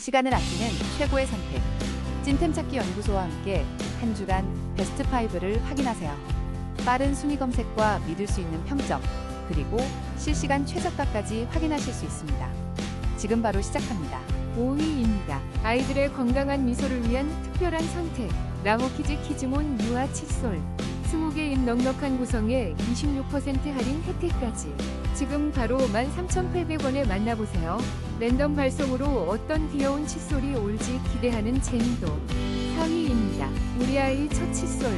시간을 아끼는 최고의 선택. 찐템 찾기 연구소와 함께 한 주간 베스트 5를 확인하세요. 빠른 순위 검색과 믿을 수 있는 평점, 그리고 실시간 최저가까지 확인하실 수 있습니다. 지금 바로 시작합니다. 5위입니다. 아이들의 건강한 미소를 위한 특별한 선택. 라모키즈 키즈몬 유아 칫솔. 20개인 넉넉한 구성에 26% 할인 혜택까지. 지금 바로 13,800원에 만나보세요. 랜덤 발송으로 어떤 귀여운 칫솔이 올지 기대하는 재미도. 4위입니다. 우리 아이 첫 칫솔.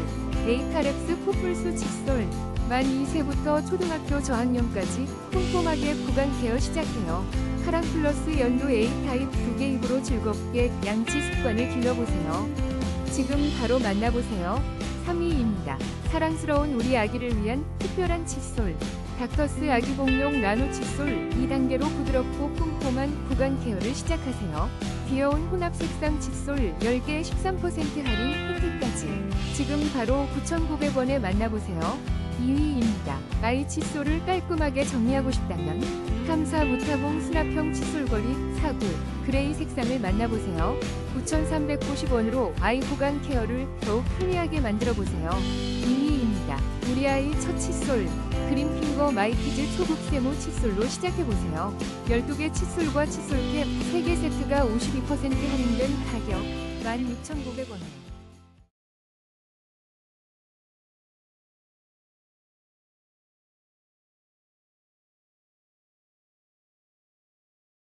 에이카렉스 코뿔소 칫솔. 만 2세부터 초등학교 저학년까지 꼼꼼하게 구강 케어 시작해요. 카랑 플러스 연도 A타입 두개 입으로 즐겁게 양치 습관을 길러보세요. 지금 바로 만나보세요. 3위입니다. 사랑스러운 우리 아기를 위한 특별한 칫솔. 닥터스 아기 공룡 나노 칫솔 2단계로 부드럽고 꼼꼼한 구강 케어를 시작하세요. 귀여운 혼합 색상 칫솔 10개 13% 할인 혜택까지. 지금 바로 9,900원에 만나보세요. 2위입니다. 아이 칫솔을 깔끔하게 정리하고 싶다면 감사 무타봉 수납형 칫솔걸이 사구 그레이 색상을 만나보세요. 9,390원으로 아이 보관 케어를 더욱 편리하게 만들어보세요. 2위 입니다. 우리 아이 첫 칫솔 그린핑거 마이키즈 초급 세모 칫솔로 시작해보세요. 12개 칫솔과 칫솔캡 3개 세트가 52% 할인된 가격 16,900원에